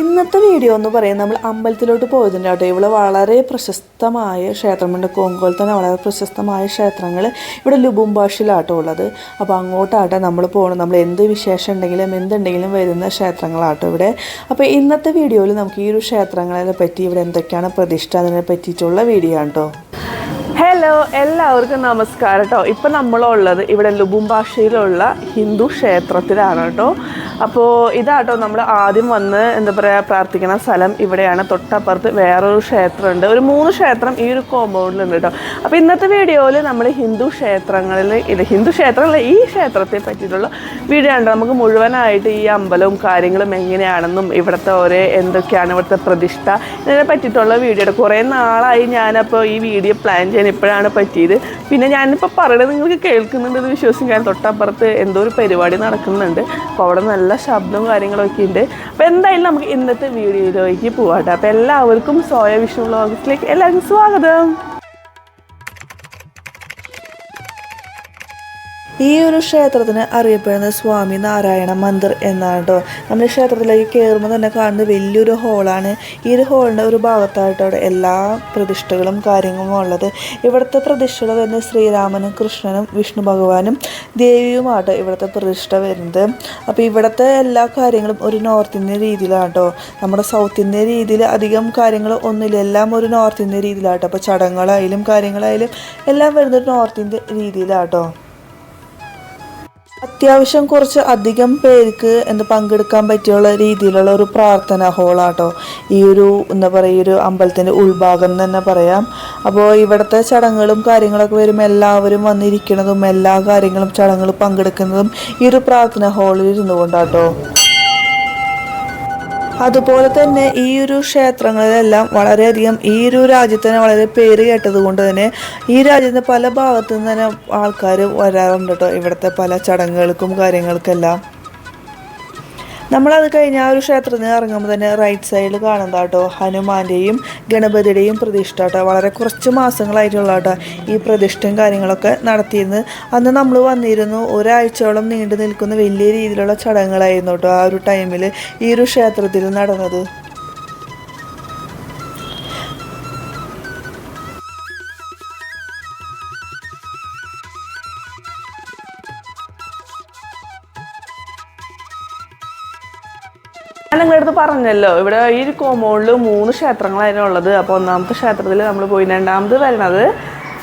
ഇന്നത്തെ വീഡിയോ എന്ന് പറയുന്നത് നമ്മൾ അമ്പലത്തിലോട്ട് പോയതിന്റെ കേട്ടോ ഇവിടെ വളരെ പ്രശസ്തമായ ക്ഷേത്രമുണ്ട്. കോങ്കോൽ തന്നെ വളരെ പ്രശസ്തമായ ക്ഷേത്രങ്ങൾ ഇവിടെ ലുബുംബാഷിലാട്ടോ ഉള്ളത്. അപ്പോൾ അങ്ങോട്ടാട്ടെ നമ്മൾ പോകണം നമ്മൾ എന്ത് വിശേഷം ഉണ്ടെങ്കിലും എന്തുണ്ടെങ്കിലും വരുന്ന ക്ഷേത്രങ്ങളാട്ടോ ഇവിടെ. അപ്പോൾ ഇന്നത്തെ വീഡിയോയിൽ നമുക്ക് ഈ ഒരു ക്ഷേത്രങ്ങളെ പറ്റി ഇവിടെ എന്തൊക്കെയാണ് പ്രതിഷ്ഠ അതിനെ പറ്റിയിട്ടുള്ള വീഡിയോ ആണ് കേട്ടോ ഹലോ എല്ലാവർക്കും നമസ്കാരം കേട്ടോ ഇപ്പം നമ്മളുള്ളത് ഇവിടെ ലുബുംബാഷയിലുള്ള ഹിന്ദു ക്ഷേത്രത്തിലാണ് കേട്ടോ അപ്പോൾ ഇതാട്ടോ നമ്മൾ ആദ്യം വന്ന് എന്താ പറയുക പ്രാർത്ഥിക്കുന്ന സ്ഥലം ഇവിടെയാണ്. തൊട്ടപ്പുറത്ത് വേറൊരു ക്ഷേത്രമുണ്ട്. ഒരു മൂന്ന് ക്ഷേത്രം ഈ ഒരു കോമ്പൗണ്ടിലുണ്ട് കേട്ടോ അപ്പോൾ ഇന്നത്തെ വീഡിയോയിൽ നമ്മൾ ഹിന്ദു ക്ഷേത്രങ്ങളിൽ ഇത് ഹിന്ദു ക്ഷേത്രങ്ങളിൽ ഈ ക്ഷേത്രത്തെ പറ്റിയിട്ടുള്ള വീഡിയോ ഉണ്ട് നമുക്ക് മുഴുവനായിട്ട് ഈ അമ്പലവും കാര്യങ്ങളും എങ്ങനെയാണെന്നും ഇവിടുത്തെ ഓരോ എന്തൊക്കെയാണ് ഇവിടുത്തെ പ്രതിഷ്ഠ ഇതിനെ പറ്റിയിട്ടുള്ള വീഡിയോ കുറേ നാളായി ഞാനപ്പോൾ ഈ വീഡിയോ പ്ലാൻ ചെയ്യാൻ ഇപ്പോഴാണ് പറ്റിയത്. പിന്നെ ഞാനിപ്പോൾ പറയുന്നത് നിങ്ങൾക്ക് കേൾക്കുന്നുണ്ടെന്ന് വിശ്വസിക്കാൻ തൊട്ടപ്പുറത്ത് എന്തോ ഒരു പരിപാടി നടക്കുന്നുണ്ട്. അപ്പോൾ അവിടെ നല്ല ശബ്ദവും കാര്യങ്ങളൊക്കെ ഉണ്ട്. അപ്പോൾ എന്തായാലും നമുക്ക് ഇന്നത്തെ വീഡിയോയിലേക്ക് പോകാം കേട്ടോ അപ്പോൾ എല്ലാവർക്കും സോയ വിഷ്ണു വ്ളോഗ്സിലേക്ക് എല്ലാവർക്കും സ്വാഗതം. ഈ ഒരു ക്ഷേത്രത്തിന് അറിയപ്പെടുന്നത് സ്വാമി നാരായണ മന്ദിർ എന്നാണ് കേട്ടോ നമ്മൾ ക്ഷേത്രത്തിലേക്ക് കയറുമ്പോൾ തന്നെ കാണുന്നത് വലിയൊരു ഹോളാണ് ഈ ഒരു ഹോളിന്റെ ഒരു ഭാഗത്തായിട്ട് അവിടെ എല്ലാ പ്രതിഷ്ഠകളും കാര്യങ്ങളും ഉള്ളത്. ഇവിടുത്തെ പ്രതിഷ്ഠകൾ വരുന്നത് ശ്രീരാമനും കൃഷ്ണനും വിഷ്ണു ഭഗവാനും ദേവിയുമാട്ടോ ഇവിടുത്തെ പ്രതിഷ്ഠ വരുന്നത്. അപ്പോൾ ഇവിടുത്തെ എല്ലാ കാര്യങ്ങളും ഒരു നോർത്ത് ഇന്ത്യൻ രീതിയിലാണ് കേട്ടോ നമ്മുടെ സൗത്ത് ഇന്ത്യൻ രീതിയിൽ അധികം കാര്യങ്ങൾ ഒന്നുമില്ല. എല്ലാം ഒരു നോർത്ത് ഇന്ത്യൻ രീതിയിലാട്ടോ അപ്പോൾ ചടങ്ങുകളായാലും കാര്യങ്ങളായാലും എല്ലാം വരുന്നത് നോർത്ത് ഇന്ത്യൻ രീതിയിലാട്ടോ അത്യാവശ്യം കുറച്ച് അധികം പേർക്ക് എന്ത് പങ്കെടുക്കാൻ പറ്റിയുള്ള രീതിയിലുള്ള ഒരു പ്രാർത്ഥന ഹോളാട്ടോ. ഈ ഒരു എന്താ പറയുക ഈ ഒരു അമ്പലത്തിന്റെ ഉൾഭാഗം എന്ന് തന്നെ പറയാം. അപ്പോൾ ഇവിടുത്തെ ചടങ്ങുകളും കാര്യങ്ങളൊക്കെ വരുമ്പോൾ എല്ലാവരും വന്നിരിക്കുന്നതും എല്ലാ കാര്യങ്ങളും ചടങ്ങുകൾ പങ്കെടുക്കുന്നതും ഈ ഒരു പ്രാർത്ഥന ഹാളിൽ ഇരുന്നു കൊണ്ടാട്ടോ അതുപോലെ തന്നെ ഈ ഒരു ക്ഷേത്രങ്ങളിലെല്ലാം വളരെയധികം ഈ ഒരു രാജ്യത്തിന് വളരെ പേര് കേട്ടത് കൊണ്ട് തന്നെ ഈ രാജ്യത്തിന് പല ഭാഗത്തു നിന്ന് തന്നെ ആൾക്കാർ വരാറുണ്ട് കേട്ടോ ഇവിടുത്തെ പല ചടങ്ങുകൾക്കും കാര്യങ്ങൾക്കെല്ലാം. നമ്മളത് കഴിഞ്ഞ് ആ ഒരു ക്ഷേത്രത്തിൽ നിന്ന് ഇറങ്ങുമ്പോൾ തന്നെ റൈറ്റ് സൈഡിൽ കാണുന്നത് കേട്ടോ ഹനുമാന്റെയും ഗണപതിയുടെയും പ്രതിഷ്ഠ കേട്ടോ വളരെ കുറച്ച് മാസങ്ങളായിട്ടുള്ള കേട്ടോ ഈ പ്രതിഷ്ഠയും കാര്യങ്ങളൊക്കെ നടത്തിയിരുന്നു അന്ന് നമ്മൾ വന്നിരുന്നു ഒരാഴ്ചയോളം നീണ്ടു നിൽക്കുന്ന വലിയ രീതിയിലുള്ള ചടങ്ങുകളായിരുന്നു കേട്ടോ ആ ഒരു ടൈമിൽ ഈ ഒരു ക്ഷേത്രത്തിൽ നടന്നത്. ഞാൻ നിങ്ങളുടെ അടുത്ത് പറഞ്ഞല്ലോ. ഇവിടെ ഈ കോമ്പൗണ്ടിൽ മൂന്ന് ക്ഷേത്രങ്ങളായിരുന്നു ഉള്ളത് അപ്പോൾ ഒന്നാമത്തെ ക്ഷേത്രത്തിൽ നമ്മൾ പോയി രണ്ടാമത് വരുന്നത്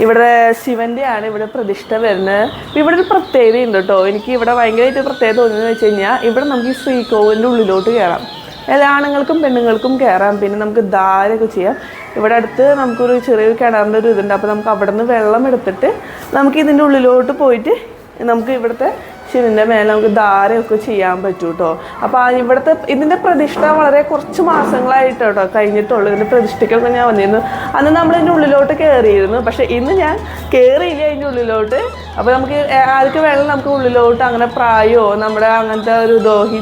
ഇവിടെ ശിവന്റെ ആണ് ഇവിടെ പ്രതിഷ്ഠ വരുന്നത്. ഇവിടെ ഒരു പ്രത്യേകത ഉണ്ട് കേട്ടോ. എനിക്ക് ഇവിടെ ഭയങ്കരമായിട്ട് പ്രത്യേകത തോന്നിയെന്ന് വെച്ച് കഴിഞ്ഞാൽ ഇവിടെ നമുക്ക് ഈ ശ്രീകോവിലിന്റെ ഉള്ളിലോട്ട് കയറാം എല്ലാ ആണുങ്ങൾക്കും പെണ്ണുങ്ങൾക്കും കയറാം പിന്നെ നമുക്ക് ധാരൊക്കെ ചെയ്യാം. ഇവിടെ അടുത്ത് നമുക്കൊരു ചെറിയൊരു കിണറിന്റെ ഒരു ഇതുണ്ട്. അപ്പോൾ നമുക്ക് അവിടെ നിന്ന് വെള്ളം എടുത്തിട്ട് നമുക്ക് ഇതിന്റെ ഉള്ളിലോട്ട് പോയിട്ട് നമുക്ക് ഇവിടുത്തെ ശിവന്റെ മേലെ നമുക്ക് ധാരയൊക്കെ ചെയ്യാൻ പറ്റും കേട്ടോ അപ്പോൾ ആ ഇവിടുത്തെ ഇതിന്റെ പ്രതിഷ്ഠ വളരെ കുറച്ച് മാസങ്ങളായിട്ട് കേട്ടോ കഴിഞ്ഞിട്ടുള്ളൂ. ഇതിന്റെ പ്രതിഷ്ഠയ്ക്കൊക്കെ ഞാൻ വന്നിരുന്നു. അന്ന് നമ്മൾ ഇതിന്റെ ഉള്ളിലോട്ട് കയറിയിരുന്നു പക്ഷേ ഇന്ന് ഞാൻ കയറിയില്ല അതിന്റെ ഉള്ളിലോട്ട്. അപ്പോൾ നമുക്ക് ആർക്ക് വേണം നമുക്ക് ഉള്ളിലോട്ട് അങ്ങനെ പ്രായോ നമ്മുടെ അങ്ങനത്തെ ഒരു ദോഹി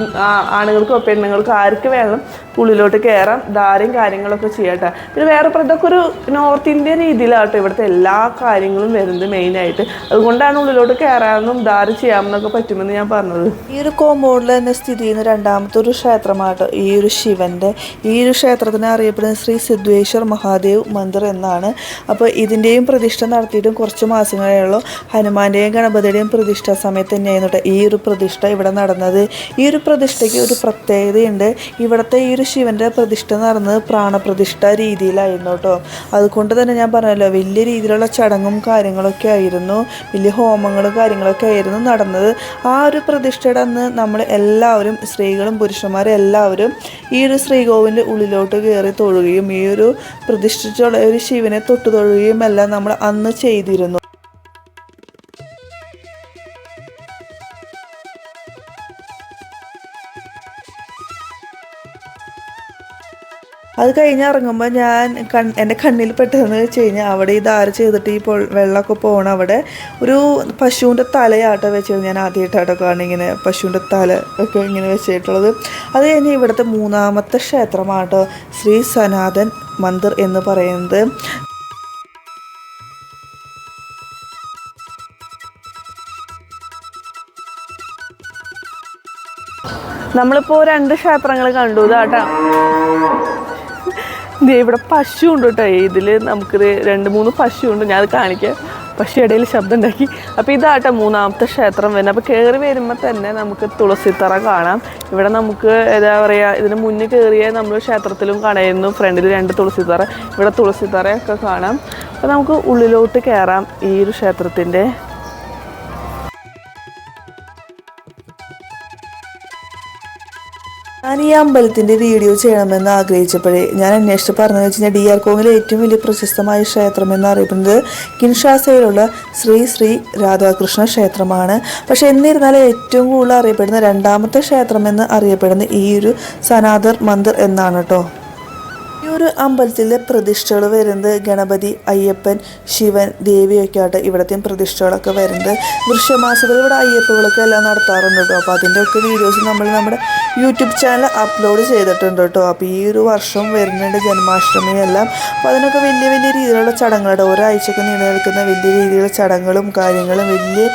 ആണുങ്ങൾക്കോ പെണ്ണുങ്ങൾക്കോ ആർക്ക് വേണം ഉള്ളിലോട്ട് കയറാം ധാരയും കാര്യങ്ങളൊക്കെ ചെയ്യട്ടെ പിന്നെ വേറെ ഇതൊക്കെ ഒരു നോർത്ത് ഇന്ത്യൻ രീതിയിലാട്ടോ ഇവിടുത്തെ എല്ലാ കാര്യങ്ങളും വരുന്നത് മെയിനായിട്ട്. അതുകൊണ്ടാണ് ഉള്ളിലോട്ട് കയറാമെന്നും ധാര ചെയ്യാമെന്നൊക്കെ പറ്റുമെന്ന് ഞാൻ പറഞ്ഞത്. ഈ ഒരു കോമ്പൗണ്ടിൽ തന്നെ സ്ഥിതി ചെയ്യുന്ന രണ്ടാമത്തെ ഒരു ക്ഷേത്രമാണ് ഈ ഒരു ശിവന്റെ. ഈ ഒരു ക്ഷേത്രത്തിന് അറിയപ്പെടുന്ന ശ്രീ സിദ്ധേശ്വർ മഹാദേവ് മന്ദിർ എന്നാണ്. അപ്പോൾ ഇതിന്റെയും പ്രതിഷ്ഠ നടത്തിയിട്ടും കുറച്ച് മാസങ്ങളെയുള്ളൂ ഹനുമാന്റെയും ഗണപതിയുടെയും പ്രതിഷ്ഠ സമയത്ത് തന്നെയായിരുന്നു ഈ ഒരു പ്രതിഷ്ഠ ഇവിടെ നടന്നത്. ഈ ഒരു പ്രതിഷ്ഠയ്ക്ക് ഒരു പ്രത്യേകതയുണ്ട്. ഇവിടുത്തെ ഈ ഒരു ശിവന്റെ പ്രതിഷ്ഠ നടന്നത് പ്രാണപ്രതിഷ്ഠ രീതിയിലായിരുന്നു കേട്ടോ. അതുകൊണ്ട് തന്നെ ഞാൻ പറഞ്ഞല്ലോ വലിയ രീതിയിലുള്ള ചടങ്ങും കാര്യങ്ങളൊക്കെ ആയിരുന്നു. വലിയ ഹോമങ്ങളും കാര്യങ്ങളൊക്കെ ആയിരുന്നു നടന്നത്. ആ ഒരു പ്രതിഷ്ഠയുടെ അന്ന് നമ്മൾ എല്ലാവരും സ്ത്രീകളും പുരുഷന്മാരും എല്ലാവരും ഈ ഒരു ശ്രീകോവിന്റെ ഉള്ളിലോട്ട് കയറി തൊഴുകയും ഈ ഒരു പ്രതിഷ്ഠിച്ചുള്ള ഒരു ശിവനെ തൊട്ടു തൊഴുകയും എല്ലാം നമ്മൾ അന്ന് ചെയ്തിരുന്നു. അത് കഴിഞ്ഞ് ഇറങ്ങുമ്പോൾ ഞാൻ കൺ എന്റെ കണ്ണിൽ പെട്ടതെന്ന് വെച്ച് കഴിഞ്ഞാൽ അവിടെ ഈ ധാര ചെയ്തിട്ട് ഈ പൊ- വെള്ളമൊക്കെ പോകണം അവിടെ ഒരു പശുവിന്റെ തലയാട്ടോ വെച്ചത് ഞാൻ ആദ്യമായിട്ടാട്ടോ കാണുന്നത്. ഇങ്ങനെ പശുവിന്റെ തല ഒക്കെ ഇങ്ങനെ വെച്ചിട്ടുള്ളത്. അത് കഴിഞ്ഞ് ഇവിടുത്തെ മൂന്നാമത്തെ ക്ഷേത്രമാട്ടോ ശ്രീ സനാതൻ മന്ദിർ എന്ന് പറയുന്നത്. നമ്മളിപ്പോൾ രണ്ട് ക്ഷേത്രങ്ങൾ കണ്ടു ഇതാട്ടാ. ഇവിടെ പശു ഉണ്ട് കേട്ടോ. ഇതിൽ നമുക്കിത് രണ്ട് മൂന്ന് പശു ഉണ്ട് ഞാൻ അത് കാണിക്കാം. പക്ഷേ ഇടയിൽ ശബ്ദം ഉണ്ടാക്കി. അപ്പോൾ ഇതാട്ടെ മൂന്നാമത്തെ ക്ഷേത്രം വരുന്നത്. അപ്പോൾ കയറി വരുമ്പോൾ തന്നെ നമുക്ക് തുളസിത്തറ കാണാം. ഇവിടെ നമുക്ക് എന്താ പറയുക ഇതിന് മുന്നിൽ കയറിയ നമ്മൾ ക്ഷേത്രത്തിലും കാണായിരുന്നു ഫ്രണ്ടിൽ രണ്ട് തുളസിത്തറ ഇവിടെ തുളസിത്തറയൊക്കെ കാണാം. അപ്പോൾ നമുക്ക് ഉള്ളിലോട്ട് കയറാം ഈ ഒരു ക്ഷേത്രത്തിന്റെ ഞാൻ ഈ അമ്പലത്തിന്റെ വീഡിയോ ചെയ്യണമെന്ന് ആഗ്രഹിച്ചപ്പോഴേ ഞാൻ അന്വേഷിച്ച് പറഞ്ഞു വെച്ച് കഴിഞ്ഞാൽ ഡി ആർ കോങ്ങിലെ ഏറ്റവും വലിയ പ്രശസ്തമായ ക്ഷേത്രം എന്ന് അറിയപ്പെടുന്നത് കിൻഷാസയിലുള്ള ശ്രീ ശ്രീ രാധാകൃഷ്ണ ക്ഷേത്രമാണ്. പക്ഷെ എന്നിരുന്നാലും ഏറ്റവും കൂടുതൽ അറിയപ്പെടുന്ന രണ്ടാമത്തെ ക്ഷേത്രം എന്ന് അറിയപ്പെടുന്ന ഈ ഒരു സനാതർ മന്ദിർ എന്നാണ് കേട്ടോ. ഒരു അമ്പലത്തിലെ പ്രതിഷ്ഠകൾ വരുന്നത് ഗണപതി അയ്യപ്പൻ ശിവൻ ദേവിയൊക്കെ ആയിട്ട് ഇവിടത്തെ പ്രതിഷ്ഠകളൊക്കെ വരുന്നത്. വൃക്ഷമാസത്തിൽ ഇവിടെ അയ്യപ്പുകളൊക്കെ എല്ലാം നടത്താറുണ്ട് കേട്ടോ. അപ്പോൾ അതിന്റെ ഒക്കെ വീഡിയോസ് നമ്മൾ നമ്മുടെ യൂട്യൂബ് ചാനൽ അപ്ലോഡ് ചെയ്തിട്ടുണ്ട് കേട്ടോ. അപ്പോൾ ഈ ഒരു വർഷം വരുന്നുണ്ട് ജന്മാഷ്ടമി എല്ലാം. അപ്പോൾ അതിനൊക്കെ വലിയ വലിയ രീതിയിലുള്ള ചടങ്ങുകളുടെ ഒരാഴ്ചയൊക്കെ നീണ്ടു നിൽക്കുന്ന വലിയ രീതിയിലുള്ള ചടങ്ങുകളും കാര്യങ്ങളും വലിയ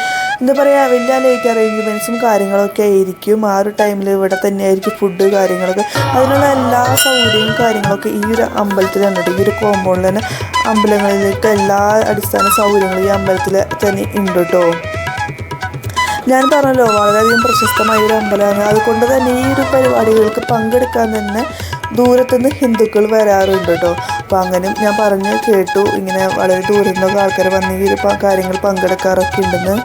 എന്താ പറയുക വലിയ ലൈറ്റ് അറേഞ്ച്മെന്റ്സും കാര്യങ്ങളൊക്കെ ആയിരിക്കും. ആ ഒരു ടൈമിൽ ഇവിടെ തന്നെയായിരിക്കും ഫുഡ് കാര്യങ്ങളൊക്കെ. അതിനുള്ള എല്ലാ സൗകര്യവും കാര്യങ്ങളൊക്കെ ഈ ഒരു അമ്പലത്തിൽ കേട്ടോ. ഈ ഒരു കോമ്പൗണ്ടിൽ തന്നെ അമ്പലങ്ങളിലേക്ക് എല്ലാ അടിസ്ഥാന സൗകര്യങ്ങളും ഈ അമ്പലത്തിൽ തന്നെ ഉണ്ട് കേട്ടോ ഞാൻ പറഞ്ഞല്ലോ വളരെയധികം പ്രശസ്തമായ ഒരു അമ്പലമാണ്. അതുകൊണ്ട് തന്നെ ഈ ഒരു പരിപാടികൾക്ക് പങ്കെടുക്കാൻ തന്നെ ദൂരത്തുനിന്ന് ഹിന്ദുക്കൾ വരാറുണ്ട് കേട്ടോ അപ്പോൾ അങ്ങനെ ഞാൻ പറഞ്ഞ് കേട്ടു ഇങ്ങനെ വളരെ ദൂരെ നിന്നൊക്കെ ആൾക്കാർ വന്ന് ഈ ഒരു കാര്യങ്ങൾ പങ്കെടുക്കാറൊക്കെ ഉണ്ടെന്ന്.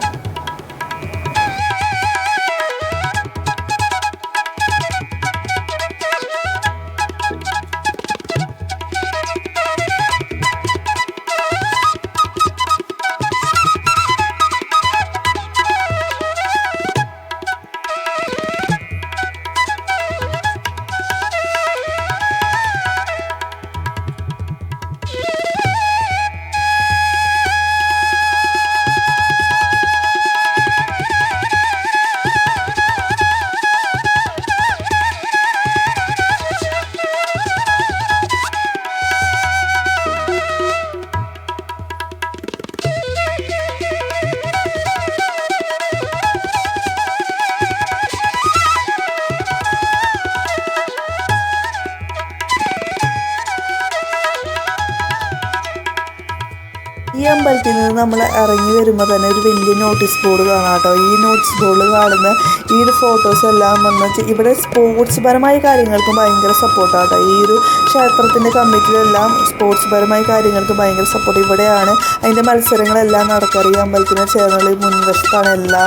ഈ അമ്പലത്തിൽ നിന്ന് നമ്മൾ ഇറങ്ങി വരുമ്പോൾ തന്നെ ഒരു വലിയ നോട്ടീസ് ബോർഡ് കാണാം കേട്ടോ. ഈ നോട്ടീസ് ബോർഡ് കാണുന്ന ഈ ഒരു ഫോട്ടോസ് എല്ലാം വന്ന് ഇവിടെ സ്പോർട്സ് പരമായ കാര്യങ്ങൾക്കും ഭയങ്കര സപ്പോർട്ടാണ് കേട്ടോ. ഈ ഒരു ക്ഷേത്രത്തിന്റെ കമ്മിറ്റിയിലെല്ലാം സ്പോർട്സ് പരമായ കാര്യങ്ങൾക്ക് ഭയങ്കര സപ്പോർട്ട് ഇവിടെയാണ്. അതിന്റെ മത്സരങ്ങളെല്ലാം നടക്കാറ്. ഈ അമ്പലത്തിനെ ചേർന്നുള്ള മുൻവശത്താണ് എല്ലാ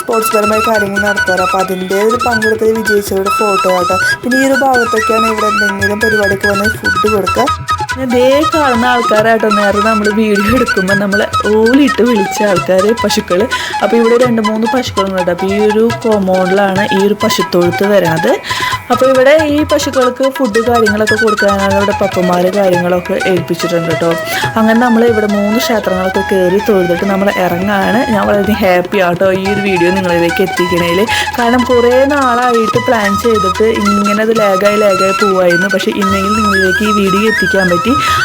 സ്പോർട്സ് പരമായ കാര്യങ്ങൾ നടത്താറ് അപ്പോൾ അതിന്റെ ഒരു പങ്കെടുത്ത് വിജയിച്ചവരുടെ ഫോട്ടോ ആട്ടോ പിന്നെ ഈ ഒരു ഭാഗത്തൊക്കെയാണ് ഇവിടെ എന്തെങ്കിലും പരിപാടിക്ക് വന്ന് ഫുഡ് കൊടുക്കുക. ദേ കാണുന്ന ആൾക്കാരായിട്ടോ നേരെ നമ്മൾ വീഡിയോ എടുക്കുമ്പോൾ നമ്മൾ ഓലിട്ട് വിളിച്ച ആൾക്കാർ പശുക്കൾ അപ്പോൾ ഇവിടെ രണ്ട് മൂന്ന് പശുക്കളുണ്ട്. അപ്പോൾ ഈ ഒരു കോമ്പൗണ്ടിലാണ് ഈ ഒരു പശുത്തൊഴുത്ത് വരാത്. അപ്പോൾ ഇവിടെ ഈ പശുക്കൾക്ക് ഫുഡ് കാര്യങ്ങളൊക്കെ കൊടുക്കാനാണ് ഇവിടെ പപ്പന്മാർ കാര്യങ്ങളൊക്കെ ഏൽപ്പിച്ചിട്ടുണ്ട് കേട്ടോ അങ്ങനെ നമ്മൾ ഇവിടെ മൂന്ന് ക്ഷേത്രങ്ങളൊക്കെ കയറി തൊഴുതിട്ട് നമ്മൾ ഇറങ്ങാണ്. ഞാൻ വളരെ ഹാപ്പി ആട്ടോ ഈ ഒരു വീഡിയോ നിങ്ങളിലേക്ക് എത്തിക്കണേൽ കാരണം കുറേ നാളായിട്ട് പ്ലാൻ ചെയ്തിട്ട് ഇങ്ങനെ അത് ലാഗായി ലാഗായി പോവായിരുന്നു. പക്ഷേ ഇന്നെങ്കിലും നിങ്ങളിലേക്ക് ഈ വീഡിയോ എത്തിക്കാൻ പറ്റി.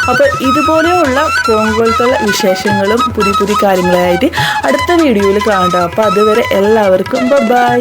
അപ്പോൾ ഇതുപോലെയുള്ള കോങ്ങുപോലത്തുള്ള വിശേഷങ്ങളും പുതിയ പുതിയ കാര്യങ്ങളായിട്ട് അടുത്ത വീഡിയോയിൽ കാണാം അപ്പോൾ അതുവരെ എല്ലാവർക്കും ബൈ